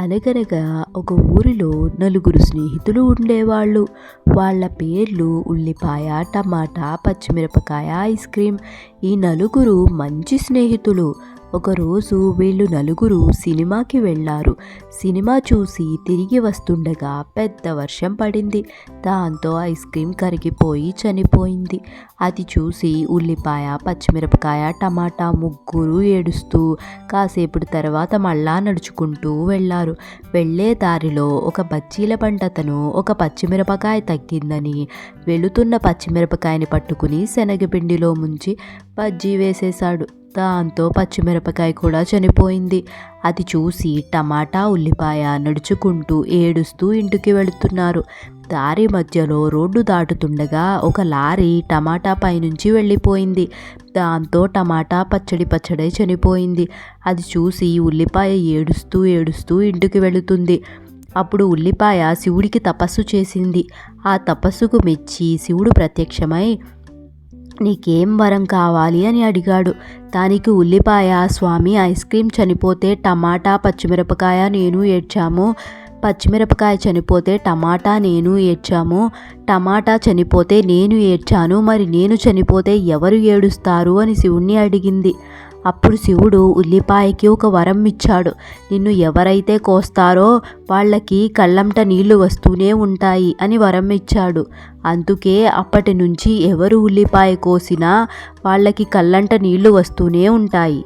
అనగనగా ఒక ఊరిలో నలుగురు స్నేహితులు ఉండేవాళ్ళు. వాళ్ళ పేర్లు ఉల్లిపాయ టమాటా పచ్చిమిరపకాయ ఐస్ క్రీమ్ ఈ నలుగురు మంచి స్నేహితులు. ఒకరోజు వీళ్ళు నలుగురు సినిమాకి వెళ్ళారు. సినిమా చూసి తిరిగి వస్తుండగా పెద్ద వర్షం పడింది. దాంతో ఐస్ క్రీమ్ కరిగిపోయి చనిపోయింది. అది చూసి ఉల్లిపాయ పచ్చిమిరపకాయ టమాటా ముగ్గురు ఏడుస్తూ కాసేపటి తర్వాత మళ్ళా నడుచుకుంటూ వెళ్ళారు. వెళ్ళే దారిలో ఒక బజ్జీల పంటతను ఒక పచ్చిమిరపకాయ తగ్గిందని వెళుతున్న పచ్చిమిరపకాయని పట్టుకుని శనగపిండిలో ముంచి బజ్జీ వేసేశాడు. దాంతో పచ్చిమిరపకాయ కూడా చనిపోయింది. అది చూసి టమాటా ఉల్లిపాయ నడుచుకుంటూ ఏడుస్తూ ఇంటికి వెళుతున్నారు. దారి మధ్యలో రోడ్డు దాటుతుండగా ఒక లారీ టమాటా పైనుంచి వెళ్ళిపోయింది. దాంతో టమాటా పచ్చడి పచ్చడి చనిపోయింది. అది చూసి ఉల్లిపాయ ఏడుస్తూ ఏడుస్తూ ఇంటికి వెళుతుంది. అప్పుడు ఉల్లిపాయ శివుడికి తపస్సు చేసింది. ఆ తపస్సుకు మెచ్చి శివుడు ప్రత్యక్షమై నీకేం వరం కావాలి అని అడిగాడు. దానికి ఉల్లిపాయ స్వామి ఐస్ క్రీమ్ చనిపోతే టమాటా పచ్చిమిరపకాయ నేను ఏడ్చాము. పచ్చిమిరపకాయ చనిపోతే టమాటా నేను ఏడ్చాము. టమాటా చనిపోతే నేను ఏడ్చాను. మరి నేను చనిపోతే ఎవరు ఏడుస్తారు? అని శివుణ్ణి అడిగింది. అప్పుడు శివుడు ఉల్లిపాయకి ఒక వరం ఇచ్చాడు. నిన్ను ఎవరైతే కోస్తారో వాళ్ళకి కళ్ళంట నీళ్ళు వస్తూనే ఉంటాయి అని వరం ఇచ్చాడు. అందుకే అప్పటి నుంచి ఎవరు ఉల్లిపాయ కోసినా వాళ్ళకి కళ్ళంట నీళ్ళు వస్తూనే ఉంటాయి.